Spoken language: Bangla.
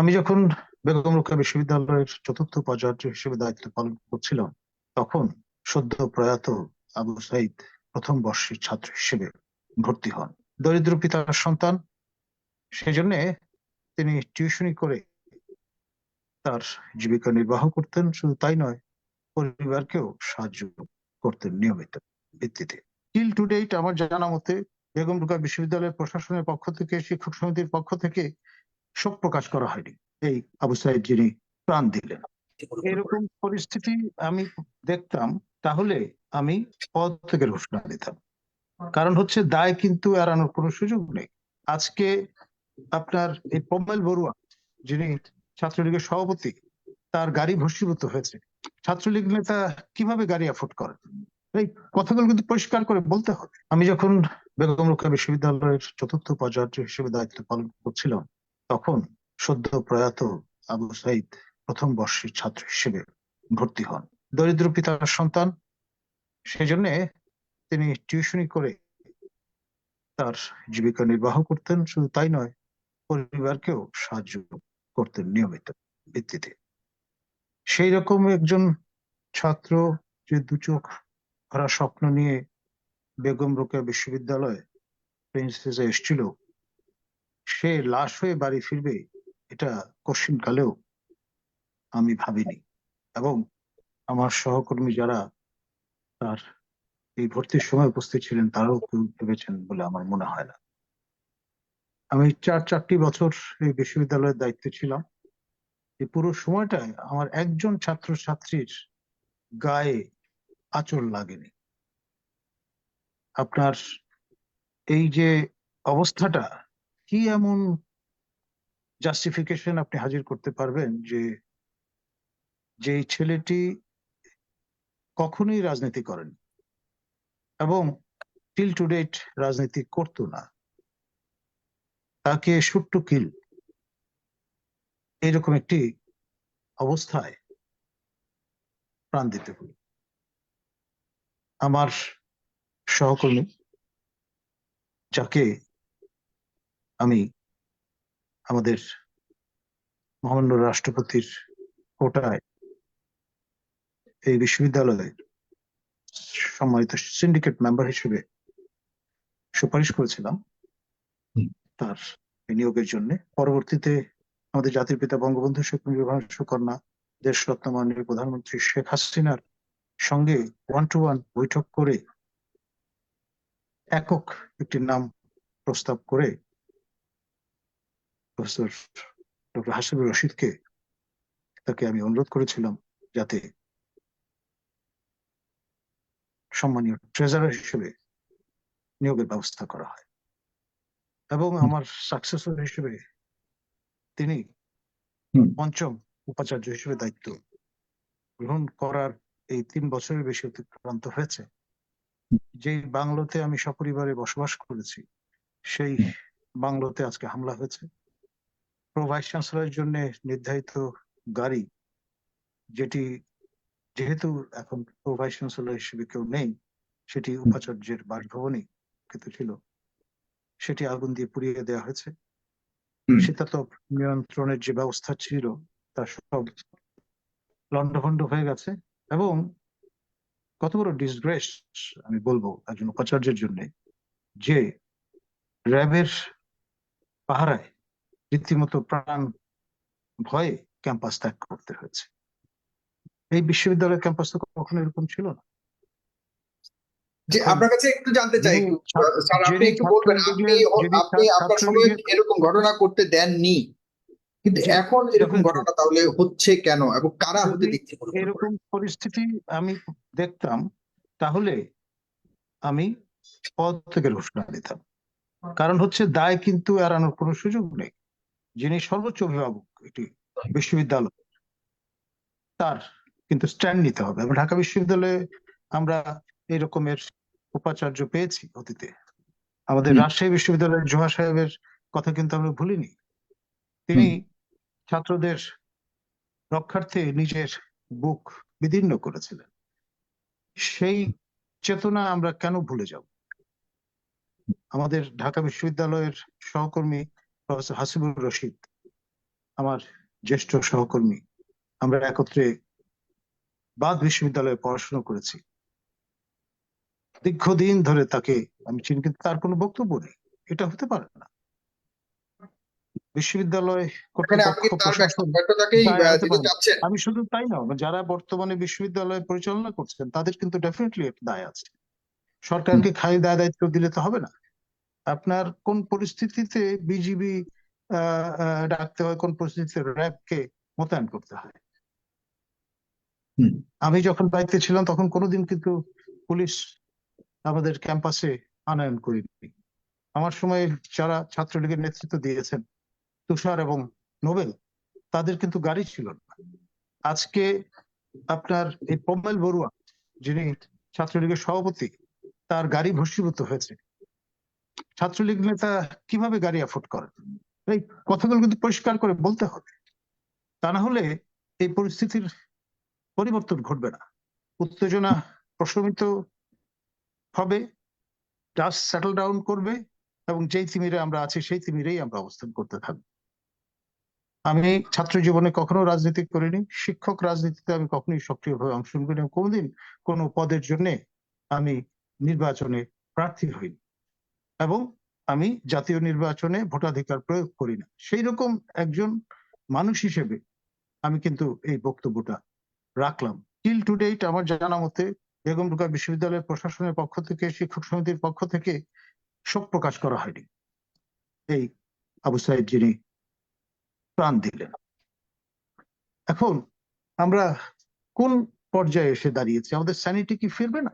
আমি যখন বেগম রোকেয়া বিশ্ববিদ্যালয়ের চতুর্থ উপাচার্য হিসেবে দায়িত্ব পালন করছিলাম, তখন সদ্য প্রয়াত আবু সাইদ প্রথম বর্ষের ছাত্র হিসেবে ভর্তি হন। দরিদ্র পিতার সন্তান, সেজন্য তিনি টিউশনি করে তার জীবিকা নির্বাহ করতেন। শুধু তাই নয়, পরিবারকেও সাহায্য করতেন নিয়মিত ভিত্তিতে। টিল টু ডেট আমার জানা মতে, বেগম রোকেয়া বিশ্ববিদ্যালয়ের প্রশাসনের পক্ষ থেকে, শিক্ষক সমিতির পক্ষ থেকে শোক প্রকাশ করা হয়নি। এই আবু সাইদ যিনি প্রাণ দিলেন। এরকম পরিস্থিতি আমি দেখতাম, তাহলে আমি পদ থেকে ঘোষণা দিতাম। কারণ হচ্ছে দায় কিন্তু এড়ানোর কোনো সুযোগ নেই। আজকে আপনার এই পম্মেল বড়ুয়া, যিনি ছাত্রলীগের সভাপতি, তার গাড়ি ভস্মীভূত হয়েছে। ছাত্রলীগ নেতা কীভাবে গাড়ি অ্যাফোর্ড করেন? এই কথাগুলো কিন্তু পরিষ্কার করে বলতে হবে। আমি যখন বেগম রোকেয়া বিশ্ববিদ্যালয়ের চতুর্থ উপাচার্য হিসেবে দায়িত্ব পালন করছিলাম তখন সদ্য প্রয়াত আবু সাইদ প্রথম বর্ষের ছাত্র হিসেবে ভর্তি হন। দরিদ্র পিতার সন্তান। সেজন্য তিনি টিউশনি করে তার জীবিকা নির্বাহ করতেন। শুধু তাই নয়, পরিবারকেও সাহায্য করতেন নিয়মিত ভিত্তিতে। সেই রকম একজন ছাত্র যে দু চোখ ভরা স্বপ্ন নিয়ে বেগম রোকেয়া বিশ্ববিদ্যালয়ে প্রিন্সেসে এসেছিল সে লাশ হয়ে বাড়ি ফিরবে, এটা কশিন কালেও আমি ভাবিনি। এবং আমার সহকর্মী যারা তার এই ভর্তির সময় উপস্থিত ছিলেন, তারাও কেউ ভেবেছেন বলে আমার মনে হয় না। আমি চার চারটি বছর এই বিশ্ববিদ্যালয়ের দায়িত্বে ছিলাম। এই পুরো সময়টায় আমার একজন ছাত্র ছাত্রীর গায়ে আচর লাগেনি। আপনার এই যে অবস্থাটা কি এমন জাস্টিফিকেশন আপনি হাজির করতে পারবেন যে যে ছেলেটি কখনোই রাজনীতি করেন? এবং টিল টু ডেট রাজনীতি করতো না। তাকে শুট টু কিল এইরকম একটি অবস্থায় প্রাণ দিতে হল। আমার সহকর্মী, যাকে আমি আমাদের মহামান্য রাষ্ট্রপতির কোটায় এই বিশ্ববিদ্যালয়ে সম্মানিত সিন্ডিকেট মেম্বার হিসেবে সুপারিশ করেছিলাম। তার নিয়োগের জন্য। পরবর্তীতে আমাদের জাতির পিতা বঙ্গবন্ধু শেখ মুজিবুর সুকন্যা দেশরত্ন মাননীয় প্রধানমন্ত্রী শেখ হাসিনার সঙ্গে ওয়ান টু ওয়ান বৈঠক করে একক একটি নাম প্রস্তাব করে প্রফেসর ডক্টর হাসিবুর রশিদকে তাকে আমি অনুরোধ করেছিলাম যাতে সম্মানীয় ট্রেজারার হিসেবে নিয়োগের ব্যবস্থা করা হয়। এবং আমার সাকসেসর হিসেবে তিনি পঞ্চম উপাচার্য হিসেবে দায়িত্ব গ্রহণ করার এই তিন বছরের বেশি অতিক্রান্ত হয়েছে। যে বাংলোতে আমি সপরিবারে বসবাস করেছি সেই বাংলোতে আজকে হামলা হয়েছে। ভাইস চ্যান্সেলরের জন্য নির্ধারিত গাড়ি যেটি যেহেতু এখন প্রো ভাইস চ্যান্সেলর হিসেবে কেউ নেই সেটি উপাচার্যের বাসভবনে কিন্তু ছিল সেটি আগুন দিয়ে পুড়িয়ে দেওয়া হয়েছে। শীতাতপ নিয়ন্ত্রণের যে ব্যবস্থা ছিল তা সব লন্ডভন্ড হয়ে গেছে এবং কত বড় ডিসগ্রেস আমি বলব একজন উপাচার্যের জন্য যে র্যাবের পাহারায় রীতিমতো প্রাণ ভয়ে ক্যাম্পাস ত্যাগ করতে হয়েছে। এই বিশ্ববিদ্যালয়ের ক্যাম্পাস তো কখনো এরকম ছিল না। যে আপনার কাছে একটু জানতে চাই। স্যার আপনি একটু বলবেন আপনি আপনি আপনার সময় এরকম ঘটনা করতে দেননি। কিন্তু এখন এরকম ঘটনা তাহলে হচ্ছে কেন এবং কারা হতে দিচ্ছে এরকম পরিস্থিতি আমি দেখতাম তাহলে আমি পদ থেকে ঘোষণা দিতাম কারণ হচ্ছে দায় কিন্তু এড়ানোর কোনো সুযোগ নেই। যিনি সর্বোচ্চ অভিভাবক এটি বিশ্ববিদ্যালয় তার কিন্তু স্ট্যান্ড নিতে হবে। এবং ঢাকা বিশ্ববিদ্যালয়ে আমরা এই রকমের উপাচার্য পেয়েছি অতীতে। আমাদের রাজশাহী বিশ্ববিদ্যালয়ের জোহা সাহেবের কথা কিন্তু আমরা ভুলিনি। তিনি ছাত্রদের রক্ষার্থে নিজের বুক বিদীর্ণ করেছিলেন। সেই চেতনা আমরা কেন ভুলে যাব? আমাদের ঢাকা বিশ্ববিদ্যালয়ের সহকর্মী প্রফেসর হাসিবুর রশিদ আমার জ্যেষ্ঠ সহকর্মী আমরা একত্রে বাদ বিশ্ববিদ্যালয়ে পড়াশোনা করেছি। দীর্ঘদিন ধরে তাকে আমি চিনি কিন্তু তার কোনো বক্তব্য নেই। এটা হতে পারে না। বিশ্ববিদ্যালয় আমি শুধু তাই না যারা বর্তমানে বিশ্ববিদ্যালয় পরিচালনা করছেন তাদের কিন্তু ডেফিনেটলি দায় আছে। সরকারকে খালি দায় দায়িত্ব দিলে তো হবে না। আপনার কোন পরিস্থিতিতে বিজিবি ডাকতে হয় কোন পরিস্থিতিতে র্যাবকে মোতায়েন করতে হয়? আমি যখন দায়িত্বে ছিলাম তখন কোনোদিন কিন্তু পুলিশ আমাদের ক্যাম্পাসে আনয়ন করিনি। আমার সময় যারা ছাত্রলীগের নেতৃত্ব দিয়েছেন তুষার এবং নোবেল তাদের কিন্তু গাড়ি ছিল না। আজকে আপনার এই প্রমেল বড়ুয়া যিনি ছাত্রলীগের সভাপতি তার গাড়ি ভস্মীভূত হয়েছে। ছাত্রলীগ নেতা কীভাবে গাড়ি অ্যাফোর্ড করেন? এই কথাগুলো কিন্তু পরিষ্কার করে বলতে হবে। তা না হলে এই পরিস্থিতির পরিবর্তন ঘটবে না। উত্তেজনা প্রশমিত হবে জাস্ট সেটেল ডাউন করবে এবং যেই তিমিরে আমরা আছি, সেই তিমিরেই আমরা অবস্থান করতে থাকব। আমি ছাত্র জীবনে কখনো রাজনীতি করিনি। শিক্ষক রাজনীতিতে আমি কখনোই সক্রিয়ভাবে অংশগ্রহণ করিনি কোনোদিন কোনো পদের জন্য আমি নির্বাচনে প্রার্থী হইনি। এবং আমি জাতীয় নির্বাচনে ভোটাধিকার প্রয়োগ করি না। সেই রকম একজন মানুষ হিসেবে আমি কিন্তু এই বক্তব্যটা রাখলাম। টিল টু ডেট আমার জানা মতে বেগম রোকেয়া বিশ্ববিদ্যালয়ের প্রশাসনের পক্ষ থেকে, শিক্ষক সমিতির পক্ষ থেকে শোক প্রকাশ করা হয়নি। এই আবু সাহেব যিনি প্রাণ দিলেন। এখন আমরা কোন পর্যায়ে এসে দাঁড়িয়েছি? আমাদের স্যানিটি কি ফিরবে না?